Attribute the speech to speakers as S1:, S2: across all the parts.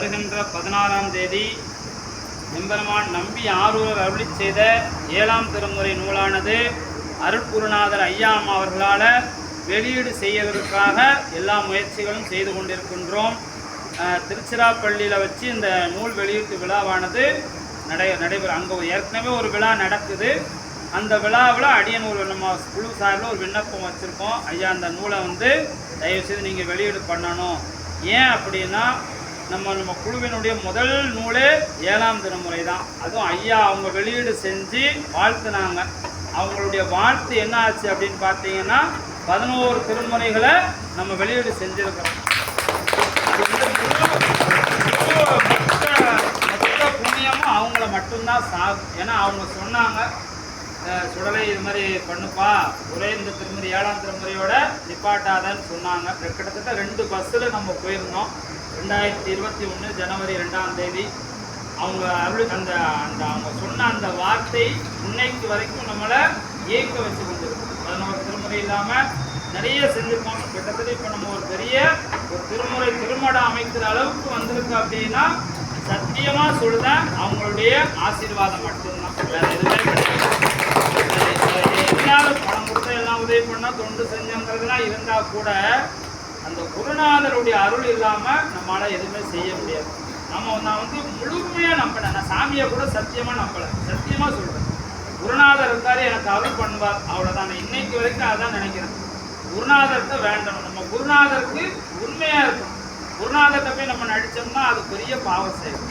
S1: வருகின்ற பதினாறாம் தேதி எம்பெருமான் நம்பி ஆரூரர் அருளி செய்த ஏழாம் திருமுறை நூலானது அருட்குருநாதர் ஐயா அம்மா அவர்களால் வெளியீடு செய்வதற்காக எல்லா முயற்சிகளும் செய்து கொண்டிருக்கின்றோம். திருச்சிராப்பள்ளியில் வச்சு இந்த நூல் வெளியீட்டு விழாவானது நடை நடைபெறும் அங்கே ஏற்கனவே ஒரு விழா நடக்குது. அந்த விழாவில் அடியன் ஒரு நம்ம குழு சார்பில் ஒரு விண்ணப்பம் வச்சுருக்கோம். ஐயா அந்த நூலை வந்து தயவுசெய்து நீங்கள் வெளியீடு பண்ணணும். ஏன் அப்படின்னா நம்ம நம்ம குழுவினுடைய முதல் நூலே ஏழாம் திருமுறை தான் அதுவும் ஐயா அவங்க வெளியீடு செஞ்சு வாழ்த்துனாங்க. அவங்களுடைய வாழ்த்து என்ன ஆச்சு அப்படின்னு பார்த்தீங்கன்னா பதினோரு திருமுறைகளை நம்ம வெளியீடு செஞ்சுருக்கிறோம். மொத்த புண்ணியமும் அவங்கள மட்டும்தான் சாகும் ஏன்னா அவங்க சொன்னாங்க சுடலை இது மாதிரி பண்ணுப்பா. ஒரே இந்த திருமுறை ஏழாம் திருமுறையோட நிப்பாட்டாதன்னு சொன்னாங்க. கிட்ட- கிட்டத்தட்ட ரெண்டு பஸ்ஸில் நம்ம போயிருந்தோம். ரெண்டாயிரத்தி இருபத்தி ஒன்று ஜனவரி ரெண்டாம் தேதி அவங்க அருள் அந்த அந்த அவங்க சொன்ன அந்த வார்த்தை இன்னைக்கு வரைக்கும் நம்மளை ஏக்க வச்சு கொண்டிருக்கு. பதினோரு திருமுறை இல்லாமல் நிறைய செஞ்சுருக்கோம். கிட்டத்தட்ட இப்போ நம்ம ஒரு பெரிய ஒரு திருமுறை திருமடம் அமைக்கிற அளவுக்கு வந்திருக்கு அப்படின்னா சத்தியமா சொல்றேன் அவங்களுடைய ஆசீர்வாதம் மட்டும்தான். வேற எதுவுமே கிடையாது. எல்லாரும் பணம் கொடுத்தா எல்லாம் உதவி பண்ணா தொண்டு செஞ்சோங்கிறதுலாம் இருந்தா கூட அந்த குருநாதருடைய அருள் இல்லாம நம்மளால எதுவுமே செய்ய முடியாது. நம்ம நான் வந்து முழுமையா நம்பினேன் நான் சாமியை கூட சத்தியமா நம்பல. சத்தியமா சொல்றேன். குருநாதர் இருந்தாரு எனக்கு அருள் பண்ணுவார். அவ்வளவுதான். இன்னைக்கு வரைக்கும் அதான் நினைக்கிறேன். குருநாதர்கிட்ட வேண்டணும். நம்ம குருநாதருக்கு உண்மையா இருக்கணும். குருநாதர்கிட்ட போய் நம்ம நடிச்சோம்னா அது பெரிய பாவம் செய்யும்.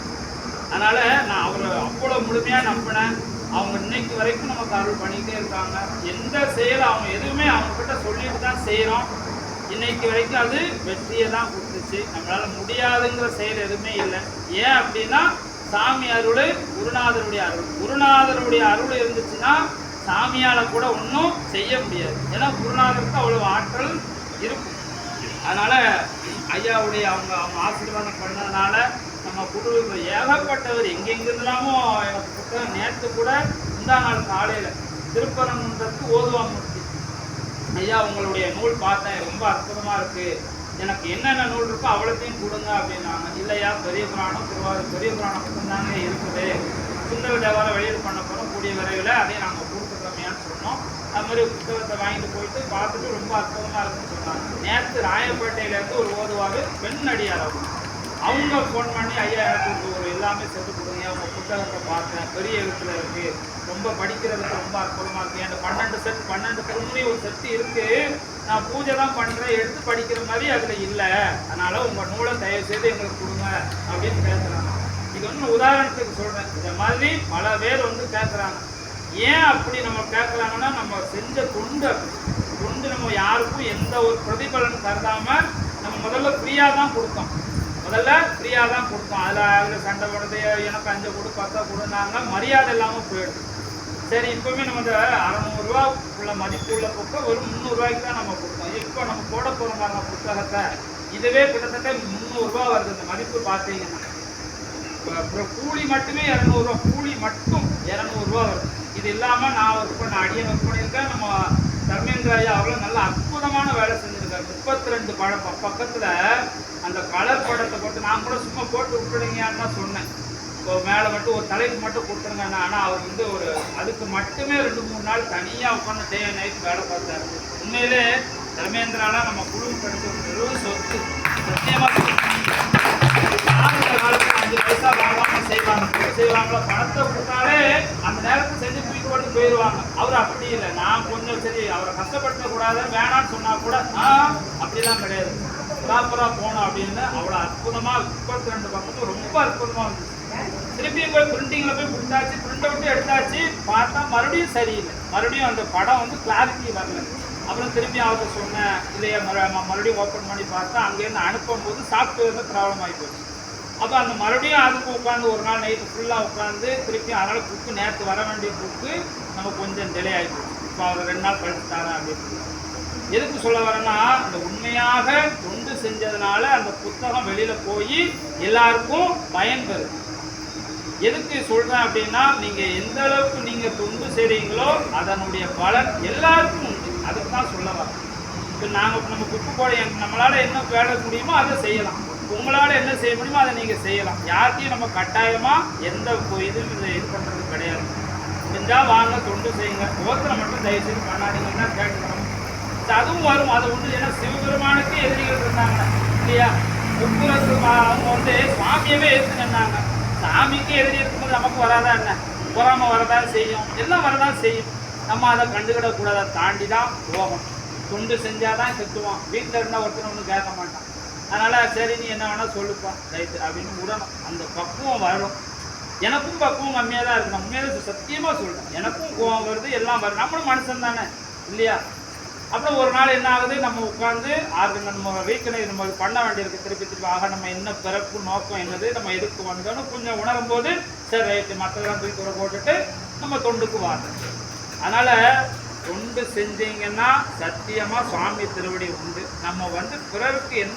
S1: அதனால நான் அவரை அவ்வளோ முழுமையாக நம்பினேன். அவங்க இன்னைக்கு வரைக்கும் நமக்கு அருள் பண்ணிக்கிட்டே இருக்காங்க. எந்த செயல் அவங்க எதுவுமே அவங்க கிட்ட சொல்லிட்டு தான் செய்கிறோம் இன்னைக்கு வரைக்கும் அது வெற்றியை தான் கொடுத்துச்சு. நம்மளால முடியாதுங்கிற செயல் எதுவுமே இல்லை. ஏன் அப்படின்னா சாமி அருள் குருநாதருடைய அருள். குருநாதருடைய அருள் இருந்துச்சுன்னா சாமியால கூட ஒன்றும் செய்ய முடியாது. ஏன்னா குருநாதருக்கு அவ்வளவு ஆற்றல் இருக்கும். அதனால ஐயாவுடைய அவங்க அவங்க ஆசீர்வாதம் பண்ணதுனால நம்ம குழு ஏகப்பட்டவர் எங்கெங்கிருந்தாமோ எனக்கு புத்தகம் நேற்று கூட முந்தா நாள் காலையில் திருப்பரங்குன்றத்துக்கு ஓதுவாமூர்த்தி ஐயா உங்களுடைய நூல் பார்த்தேன் ரொம்ப அற்புதமாக இருக்கு. எனக்கு என்னென்ன நூல் இருக்கோ அவ்வளோத்தையும் கொடுங்க அப்படின்னாங்க. இல்லையா பெரிய புராணம் திருவாரூர் பெரிய புராணம் மட்டும்தாங்க இருக்குது. சுந்தர தேவாரம் வெளியீடு பண்ண போகிறோம் கூடிய விரைவில் அதையும் நாங்கள் கொடுத்துக்கிறோமையான்னு சொன்னோம். அது மாதிரி புத்தகத்தை வாங்கிட்டு போயிட்டு பார்த்துட்டு ரொம்ப அற்புதமாக இருக்குன்னு சொன்னாங்க. நேற்று ராயப்பேட்டையிலேருந்து ஒரு ஓதுவார் பெண் அடியார் அவங்க அவங்க ஃபோன் பண்ணி ஐயா எனக்கு ஒரு எல்லாமே செத்து கொடுங்க அவங்க புத்தகத்தை பார்த்தேன். பெரிய எழுத்துல இருக்கு. ரொம்ப படிக்கிறதுக்கு ரொம்ப அற்புதமாக இருக்கு. என்கிட்ட பன்னெண்டு செட் பன்னெண்டு திருமுறை ஒரு செட்டு இருக்கு. நான் பூஜை தான் பண்ணுறேன் எடுத்து படிக்கிற மாதிரி அதில் இல்லை. அதனால உங்கள் நூலை தயவு செய்து எங்களுக்கு கொடுங்க அப்படின்னு பேசுகிறாங்க இது வந்து உதாரணத்துக்கு சொல்கிறேன் இந்த மாதிரி பல பேர் வந்து கேட்குறாங்க ஏன் அப்படி நம்ம கேட்குறாங்கன்னா நம்ம செஞ்ச தொண்டு தொண்டு நம்ம யாருக்கும் எந்த ஒரு பிரதிபலன் கருதாம நம்ம முதல்ல ஃப்ரீயாக தான் கொடுத்தோம். முதல்ல ஃப்ரீயாக தான் கொடுத்தோம் அதில் அதில் சண்டை போடுறது எனக்கு அஞ்சு கொடு பத்தா கொடுனாங்க மரியாதை இல்லாமல் போயிடுது. சரி இப்போவுமே நம்ம இந்த அறநூறுரூவா உள்ள மதிப்பு உள்ள புக்கை ஒரு முந்நூறுரூவாய்க்கு தான் நம்ம கொடுத்தோம் இப்போ நம்ம போட போகிறோம் மாதிரி புத்தகத்தை. இதுவே கிட்டத்தட்ட முந்நூறுரூவா வருது இந்த மதிப்பு பார்த்தீங்கன்னா. அப்புறம் கூலி மட்டுமே இரநூறுவா கூலி மட்டும் இரநூறுவா வருது. இது இல்லாமல் நான் ஒர்க் பண்ண அடியன் ஒர்க் பண்ணியிருக்கேன். நம்ம தர்மேந்திர ஐயா அவ்வளோ நல்ல அற்புதமான வேலை செஞ்சு முப்பத்தி ரெண்டு படம் பக்கத்தில் அந்த கலர் படத்தை போட்டு நான் கூட சும்மா போட்டு விட்டுடுங்கன்னு தான் சொன்னேன். இப்போ மேலே மட்டும் ஒரு தலைக்கு மட்டும் கொடுத்துருங்க ஆனால் அவர் வந்து ஒரு அதுக்கு மட்டுமே ரெண்டு மூணு நாள் தனியாக உட்காந்து டே நைட் வேலை பார்த்தாரு. உண்மையிலே தர்மேந்திராலாம் நம்ம குழு படிச்ச ஒரு பெரும் சொத்து. சத்தியமாக ஆரம்ப அஞ்சு பைசா வாங்குவாங்க செய்வாங்க. செய்வாங்களோ செய்வாங்களா? பணத்தை கொடுத்தாலே அந்த நேரத்துக்கு போயிடுவாங்க அவர் அப்படி இல்லை. நான் கொஞ்சம் சரி அவரை கஷ்டப்படுத்த கூடாது வேணாம்னு சொன்னா கூட அப்படிலாம் கிடையாது. ப்ராப்பராக போனோம் அப்படின்னு அவ்வளோ அற்புதமாக முப்பத்தி ரெண்டு பக்கமும் ரொம்ப அற்புதமாக இருந்துச்சு திருப்பியும் போய் பிரிண்டிங்கில் போய் கொடுத்தாச்சு. பிரிண்ட் அவுட்டும் எடுத்தாச்சு. பார்த்தா மறுபடியும் சரியில்லை. மறுபடியும் அந்த படம் வந்து கிளாரிட்டி வரல. அப்புறம் திருப்பி அவர்கிட்ட சொன்னேன் இல்லையா மறுபடியும் ஓப்பன் பண்ணி பார்த்தா அங்கேருந்து அனுப்பும்போது சாஃப்ட்வேர் ப்ராப்ளம் ஆகி போச்சு. அப்போ அந்த மறுபடியும் அதுக்கு உட்காந்து ஒரு நாள் நைட்டு ஃபுல்லாக உட்காந்து திருப்பி அதனால் புக்கு நேற்று வர வேண்டிய புக்கு நம்ம கொஞ்சம் டிலே ஆகி இப்போ அவர் ரெண்டு நாள் கழிச்சு தரேன் அப்படின்னு எதுக்கு சொல்ல வரேன்னா அந்த உண்மையாக தொண்டு செஞ்சதுனால அந்த புத்தகம் வெளியில் போய் எல்லாருக்கும் பயன்பெறுது எதுக்கு சொல்கிறேன் அப்படின்னா நீங்கள் எந்த அளவுக்கு நீங்கள் தொண்டு செய்கிறீங்களோ அதனுடைய பலன் எல்லாருக்கும் உண்டு. அதுக்கு தான் சொல்ல வரேன். இப்போ நாங்கள் நம்ம குப்பை போட நம்மளால் என்ன வேலை முடியுமோ அதை செய்யலாம். உங்களால் என்ன செய்ய முடியுமோ அதை நீங்கள் செய்யலாம். யார்கிட்டையும் நம்ம கட்டாயமாக எந்த இதுவும் இதை இது பண்ணுறது கிடையாது. முடிஞ்சால் வாங்க தொண்டு செய்யுங்க. ஒவ்வொருத்தரை மட்டும் தயவு செய்து பண்ணாதீங்கன்னா கேட்கணும் அதுவும் வரும். அது ஒன்று ஏன்னா சிவபெருமானுக்கு எதிரிகள் இருந்தாங்க. இல்லையா? முக்குரத்து அவங்க வந்து சுவாமியவே எதிர்த்துனாங்க சாமிக்கு எதிரி இருக்கும்போது நமக்கு வராதா என்ன? பொறாம வரதான் செய்யும். எல்லாம் வரதான் செய்யும். நம்ம அதை கண்டுக்கிடக்கூடாத. தாண்டி தான் போகணும். தொண்டு செஞ்சால் தான் செத்துவான். வீட்டில் இருந்தால் ஒருத்தர் ஒன்றும் கேட்க மாட்டான். அதனால் சரி நீ என்ன வேணால் சொல்லுப்பா ரைட்டு அப்படின்னு விடணும் அந்த பக்குவம் வரும். எனக்கும் பக்குவம் கம்மியாக தான் இருக்கும். உண்மையாக சத்தியமாக சொல்கிறேன் எனக்கும் கோவம் வருது எல்லாம் வருது. நம்மளும் மனுஷன் தானே இல்லையா? அப்புறம் ஒரு நாள் என்ன ஆகுது? நம்ம உட்காந்து அது நம்ம வீக்கனை நம்ம பண்ண வேண்டியிருக்கு. திருப்பி திருப்பி ஆக நம்ம என்ன பிறப்பு நோக்கம் என்னது நம்ம எதுக்கு வந்தோம்னு கொஞ்சம் உணரும் போது சரி ரைட்டு மற்றதெல்லாம் தூக்கி தூர போட்டுட்டு நம்ம தொண்டுக்கு வாங்க. அதனால் தொண்டு செஞ்சீங்கன்னா சத்தியமாக சுவாமி திருவடி உண்டு. நம்ம வந்து பிறருக்கு என்ன